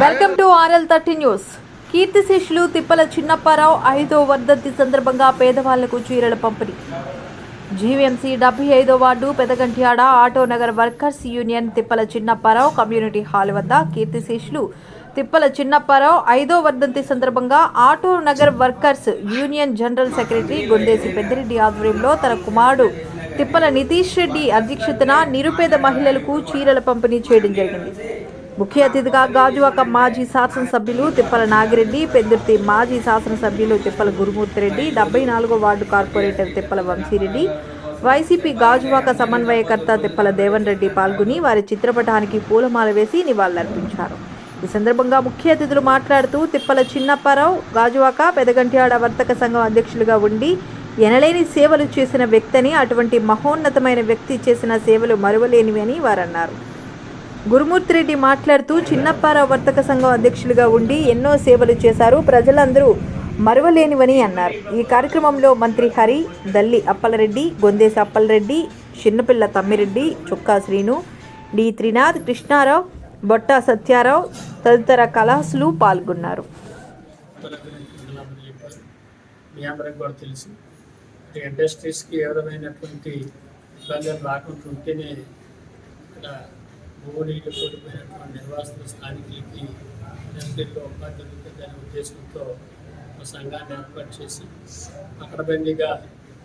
Welcome to RL thirty news. కీర్తిశేషులు తిప్పల చిన్నప్పారావు ఐదో వర్ధంతి సందర్భంగా పేదవాళ్ళకు చీరల పంపిణీ. జీవీఎంసీ డెబ్బై ఐదో ward Pedagantyada auto Nagar workers union Tippala Chinnapparao community hall వద్ద కీర్తిశేషులు తిప్పల చిన్నప్పారావు ఐదో వర్ధంతి సందర్భంగా auto Nagar workers union general secretary Gundesi Peddireddy ఆధ్వర్యంలో తన కుమారుడు తిప్పల నితీష్ రెడ్డి అధ్యక్షతన నిరుపేద మహిళలకు చీరల పంపిణీ చేయడం జరిగింది. ముఖ్య అతిథిగా గాజువాక మాజీ శాసనసభ్యులు తిప్పల నాగిరెడ్డి పెద్దుర్తి మాజీ శాసనసభ్యులు తిప్పల గురుమూర్తిరెడ్డి డెబ్బై నాలుగో ward corporator Tippala Vamsi Reddy YCP Gajuwaka సమన్వయకర్త తిప్పల దేవన్ రెడ్డి పాల్గొని వారి చిత్రపటానికి పూలమాల వేసి నివాళులర్పించారు. ఈ సందర్భంగా ముఖ్య అతిథులు మాట్లాడుతూ తిప్పల చిన్నప్పారావు గాజువాక పెదగంట్యాడ వర్తక సంఘం అధ్యక్షులుగా ఉండి ఎనలేని సేవలు చేసిన వ్యక్తిని అటువంటి మహోన్నతమైన వ్యక్తి చేసిన సేవలు మరువలేనివి అని వారన్నారు. గురుమూర్తి రెడ్డి మాట్లాడుతూ చిన్నప్పారావు వర్తక సంఘం అధ్యక్షులుగా ఉండి ఎన్నో సేవలు చేశారు ప్రజలందరూ మరువలేనివని అన్నారు. ఈ కార్యక్రమంలో మంత్రి హరి దల్లి అప్పలరెడ్డి గొందేసి అప్పలరెడ్డి చిన్నపిల్ల తమ్మిరెడ్డి చుక్కా శ్రీను డి త్రినాథ్ కృష్ణారావు బొట్ట సత్యారావు తదితర కళాసులు పాల్గొన్నారు. మీ అందరికి కూడా తెలుసు. ఇండస్ట్రీస్కి ఏ విధమైనటువంటి ఇబ్బందులు రాకుండా ఉంటేనే ఇక్కడ భూమి కోల్పోయినటువంటి కూలిపోయినటువంటి నిర్వాసిత స్థానికులకి ఇండస్ట్రీలో ఉపాధి దొరుకుతుందనే ఉద్దేశంతో ఒక సంఘాన్ని ఏర్పాటు చేసి పకడబందీగా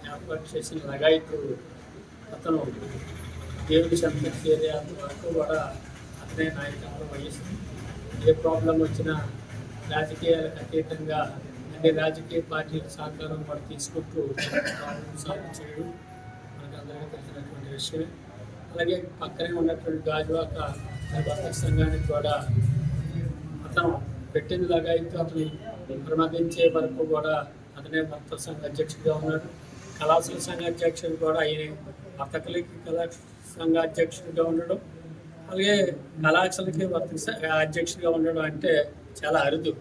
ఏర్పాటు చేసిన లగాయతు అతను దేవుడి సంతృప్తి చేరే వరకు కూడా అతనే నాయకత్వం వహిస్తుంది ఏ ప్రాబ్లం వచ్చినా రాజకీయాలకు అతీతంగా అన్ని రాజకీయ పార్టీల సహకారం కూడా తీసుకుంటూ ప్రాబ్లం సాల్వ్ చేయడం మనకు అందరికీ తెలిసినటువంటి విషయమే. అలాగే పక్కనే ఉన్నటువంటి గాజువాక వర్తక సంఘానికి కూడా అతను పెట్టింది లగాయితూ అతని ప్రమాదించే వరకు కూడా అతనే వర్తక సంఘ అధ్యక్షుడిగా ఉన్నాడు. కళాశాల సంఘ అధ్యక్షుడు కూడా ఆయన వర్తకులకి కళా సంఘ అధ్యక్షుడిగా ఉండడం. అలాగే కళాశాలకి వర్తక అధ్యక్షుడిగా ఉండడం అంటే చాలా అరుదు.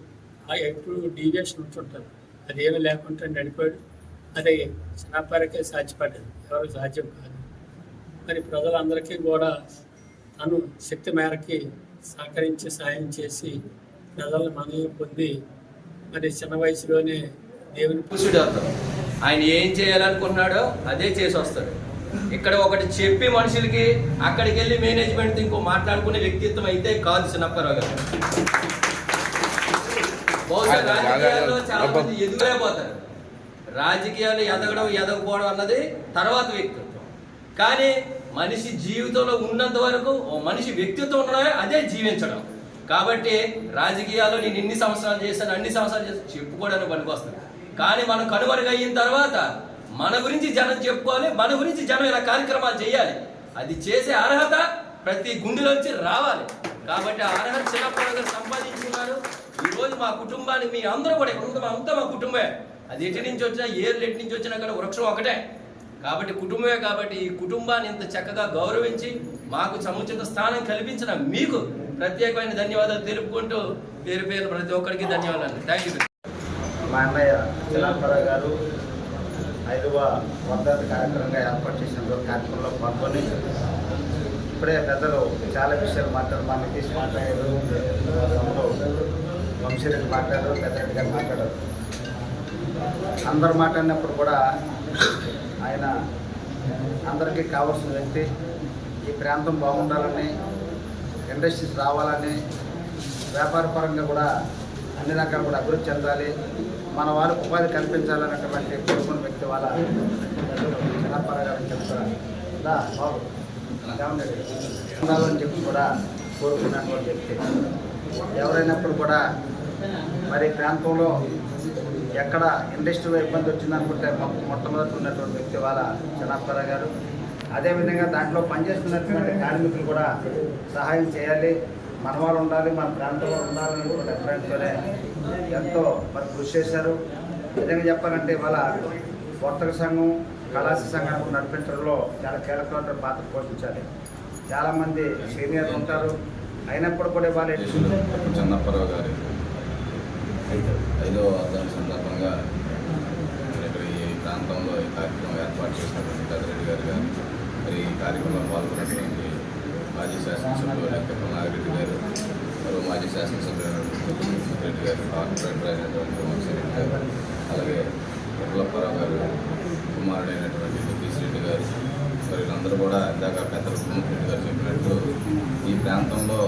ఆ ఎప్పుడు డీవియేషన్ ఉంటుంటుంది. అదేమీ లేకుండా నడిపాడు. అది చిన్నపారికే సాధ్యపడ్డది. ఎవరు సాధ్యం కాదు. మరి ప్రజలందరికీ కూడా తను శక్తి మేరకి సహకరించి సాయం చేసి ప్రజలను మనవి పొంది మరి చిన్న వయసులోనే దేవుని పురుషుడు అతను ఆయన ఏం చేయాలనుకున్నాడో అదే చేసి వస్తాడు. ఇక్కడ ఒకటి చెప్పి మనుషులకి అక్కడికి వెళ్ళి మేనేజ్మెంట్ ఇంకో మాట్లాడుకునే వ్యక్తిత్వం అయితే కాదు చిన్నప్పారావు గారు. బహుశా రాజకీయాల్లో చాలా మంది ఎదుగులేకపోతారు రాజకీయాలు ఎదగడం ఎదగకపోవడం అన్నది తర్వాత వ్యక్తిత్వం కానీ మనిషి జీవితంలో ఉన్నంత వరకు ఓ మనిషి వ్యక్తిత్వం ఉండడమే అదే జీవించడం. కాబట్టి రాజకీయాల్లో నేను ఇన్ని సంవత్సరాలు చేశాను అన్ని సంవత్సరాలు చేశాను చెప్పుకోవడానికి పనికొస్తుంది కానీ మనం కనుమరుగయిన తర్వాత మన గురించి జనం చెప్పుకోవాలి మన గురించి జనం ఇలా కార్యక్రమాలు చేయాలి. అది చేసే అర్హత ప్రతి గుండెలోంచి రావాలి. కాబట్టి ఆ అర్హత చిన్నప్పుడు గారు సంపాదించుకున్నారు ఈ రోజు మా కుటుంబానికి మీ అందరూ కూడా ఇక్కడ అంతా మా కుటుంబమే. అది ఎటు నుంచి వచ్చినా ఏ ఎటు నుంచి వచ్చినా కూడా వృక్షం ఒకటే. కాబట్టి కుటుంబమే కాబట్టి ఈ కుటుంబాన్ని ఇంత చక్కగా గౌరవించి మాకు సముచిత స్థానం కల్పించిన మీకు ప్రత్యేకమైన ధన్యవాదాలు తెలుపుకుంటూ పేరు పేరు ప్రతి ఒక్కరికి ధన్యవాదాలు. థ్యాంక్ యూ మా అన్నయ్య చిలాపరావు గారు ఐదవ వర్ధంతి కార్యక్రమంగా ఏర్పాటు చేసిన కార్యక్రమంలో పాల్గొని ఇప్పుడే పెద్దలు చాలా విషయాలు మాట్లాడారు. మా నితీష్ మాట్లాడారు వంశీరెడ్డి మాట్లాడారు పెద్దరెడ్డి గారు మాట్లాడారు. అందరు మాట్లాడినప్పుడు కూడా ఆయన అందరికీ కావాల్సిన వ్యక్తి. ఈ ప్రాంతం బాగుండాలని ఇండస్ట్రీస్ రావాలని వ్యాపార పరంగా కూడా అన్ని రకాలు కూడా అభివృద్ధి చెందాలి. మన వారికి ఉపాధి కల్పించాలన్నటువంటి కోరుకున్న వ్యక్తి వాళ్ళ చిన్నప్పర చెప్తారు. ఇలా బాబు ఉండాలని చెప్పి కూడా కోరుకున్నటువంటి వ్యక్తి. ఎవరైనప్పుడు కూడా మరి ప్రాంతంలో ఎక్కడ ఇండస్ట్రీలో ఇబ్బంది వచ్చిందనుకుంటే మొ- మొట్టమొదటి ఉన్నటువంటి వ్యక్తి వాళ్ళ చిన్నప్పర గారు. అదేవిధంగా దాంట్లో పనిచేస్తున్నటువంటి కార్మికులు కూడా సహాయం చేయాలి. మన వాళ్ళు ఉండాలి మన ప్రాంతంలో ఉండాలనేటువంటి అభిప్రాయంతోనే ఎంతో మరి కృషి చేశారు. నిజంగా చెప్పాలంటే ఇవాళ వర్తక సంఘం కళాశ సంఘం నడిపించడంలో చాలా కీలకమైన పాత్ర పోషించాలి. చాలామంది సీనియర్లు ఉంటారు. అయినప్పుడు కూడా ఇవాళ చిన్నప్పరావు గారు. ఐదో వర్ధన సందర్భంగా మరి ఇక్కడ ఈ ప్రాంతంలో ఈ కార్యక్రమం ఏర్పాటు చేసినటువంటి పెద్దరెడ్డి గారు గారు మరి ఈ కార్యక్రమంలో పాల్గొన్నటువంటి మాజీ శాసనసభ్యులు లెక్కల నాగిరెడ్డి గారు మరో మాజీ శాసనసభ్యులు రెడ్డి గారు కార్పొరేటర్ అయినటువంటి వంశీ గారు అలాగే ఉర్లప్పారావు గారు కుమారుడైనటువంటి నితీష్ రెడ్డి గారు మరి వీళ్ళందరూ కూడా ఇందాక పెద్ద రెడ్డి గారు చెప్పినట్టు ఈ ప్రాంతంలో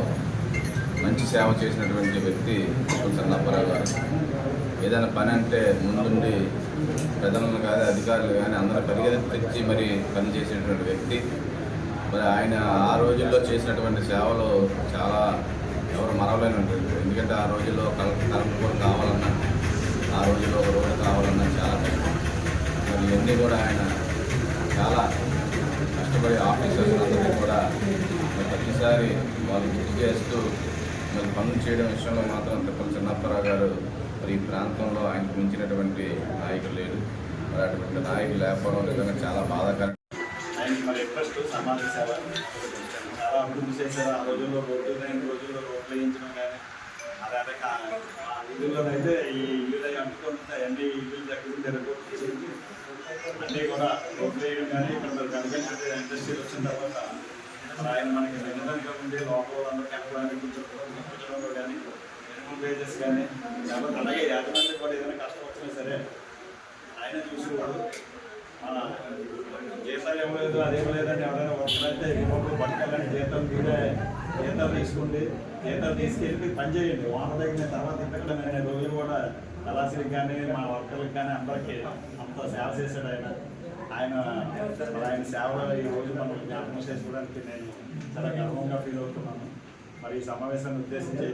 మంచి సేవ చేసినటువంటి వ్యక్తి చన్నప్పారావు గారు. ఏదైనా పని అంటే ముందుండి ప్రజలను కానీ అధికారులు కానీ అందరూ పరిగెత్తి మరి పనిచేసేటువంటి వ్యక్తి. మరి ఆయన ఆ రోజుల్లో చేసినటువంటి సేవలు చాలా ఎవరు మరవలేనటువంటి ఎందుకంటే ఆ రోజుల్లో కల కలపకూర కావాలన్నా ఆ రోజుల్లో ఒక రోడ్డు కావాలన్నా చాలా కష్టం. మరి ఇవన్నీ కూడా ఆయన చాలా కష్టపడి ఆఫీసర్స్ అందరికీ కూడా మరి ప్రతిసారి వాళ్ళు గుర్తు చేస్తూ మరి పనులు చేయడం విషయంలో మాత్రం తిప్పల చిన్నప్పరావు గారు మరి ఈ ప్రాంతంలో ఆయనకు మించినటువంటి నాయకులు లేడు. మరి అటువంటి నాయకులు లేకపోవడం నిజంగా చాలా బాధాకరం. ఆయన మరి ఇంట్రెస్ట్ సమాజ సేవ చాలా అభివృద్ధి చేశారు. ఆ రోజుల్లో రోడ్డు లేని రోజుల్లో రోడ్లు వేయించడం కానీ అలాగే కా- ఆ వీధుల్లోనైతే ఈ ఇల్లు అంటుకుంటే అన్ని ఇల్లు దగ్గర తిరుగుతూ అన్నీ కూడా రోడ్లు వేయడం కానీ ఇక్కడ మరి కనిపించే ఇండస్ట్రీ వచ్చిన తర్వాత ఆయన మనకి నిజంగా ఉండే లోపల అందరూ కనపడానికి కొంచెం కూర్చోడంలో కానీ మినిమం వేజెస్ కానీ లేకపోతే అలాగే యాజమాన్యం కూడా ఏదైనా కష్టం వచ్చినా సరే ఆయన చూసేవాడు. మన జీతాలు ఇవ్వలేదు అది ఇవ్వలేదని ఎవరైనా వర్కర్ ఇవ్వకుండా పట్టుకెళ్ళండి జీతం మీరే జీతాలు తీసుకోండి జీతాలు తీసుకెళ్ళి పని చేయండి. వాన తగిన తర్వాత ఇంతకంటే నేను రోజులు కూడా కళాశ్రీకి కానీ మా వర్కర్లకు కానీ అందరికీ అంత సేవ చేశాడు ఆయన. ఆయన ఆయన సేవలో ఈ రోజు మనం జ్ఞాపకం చేసుకోవడానికి నేను చాలా గర్వంగా ఫీల్ అవుతున్నాను. మరి ఈ సమావేశాన్ని ఉద్దేశించి